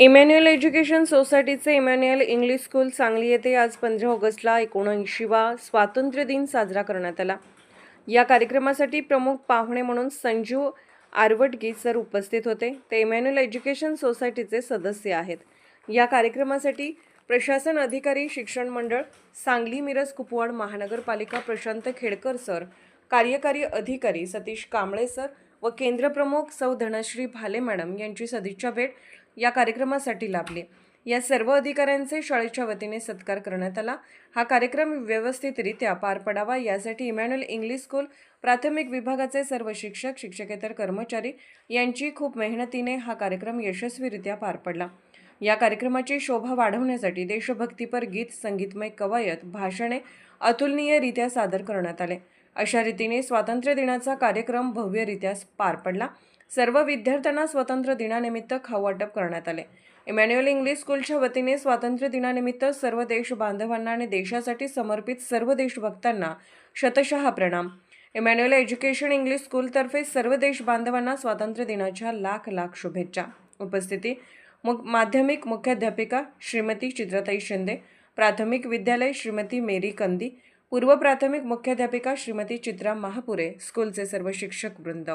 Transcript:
Emmanuel education सोसायटीचे Emmanuel English school Sangli येथे आज पंधरा ऑगस्टला एकोणऐंशीवा स्वातंत्र्य दिन साजरा करण्यात आला. या कार्यक्रमासाठी प्रमुख पाहुणे म्हणून संजू आरवटगी सर उपस्थित होते. ते इमॅन्युअल एज्युकेशन सोसायटीचे सदस्य आहेत. या कार्यक्रमासाठी प्रशासन अधिकारी शिक्षण मंडळ सांगली मिरज कुपवाड महानगरपालिका प्रशांत खेडकर सर कार्यकारी अधिकारी सतीश कांबळे सर व केंद्रप्रमुख सौ धनश्री भाले मॅडम यांची सदिच्छा भेट या कार्यक्रमासाठी लाभली. या सर्व अधिकाऱ्यांचे शाळेच्या वतीने सत्कार करण्यात आला. हा कार्यक्रम व्यवस्थितरित्या पार पडावा यासाठी इमॅन्युअल इंग्लिश स्कूल प्राथमिक विभागाचे सर्व शिक्षक शिक्षकेतर कर्मचारी यांची खूप मेहनतीने हा कार्यक्रम यशस्वीरित्या पार पडला. या कार्यक्रमाची शोभा वाढवण्यासाठी देशभक्तीपर गीत संगीतमय कवायत भाषणे अतुलनीयरित्या सादर करण्यात आले. अशा रीतीने स्वातंत्र्य दिनाचा कार्यक्रम भव्यरित्या पार पडला. सर्व विद्यार्थ्यांना स्वातंत्र्य दिनानिमित्त खाऊ वाटप करण्यात आले. इमॅन्युअल इंग्लिश स्कूलच्या वतीने स्वातंत्र्य दिनानिमित्त सर्व देश बांधवांना आणि देशासाठी समर्पित सर्व देशभक्तांना शतशः प्रणाम. इमॅन्युअल एज्युकेशन इंग्लिश स्कूलतर्फे सर्व देश बांधवांना स्वातंत्र्य दिनाच्या लाख लाख शुभेच्छा. उपस्थिती मुख माध्यमिक मुख्याध्यापिका श्रीमती चित्रताई शिंदे प्राथमिक विद्यालय श्रीमती मेरी कंदी पूर्व प्राथमिक मुख्याध्यापिका श्रीमती चित्रा महापुरे स्कूलचे सर्व शिक्षक वृंद.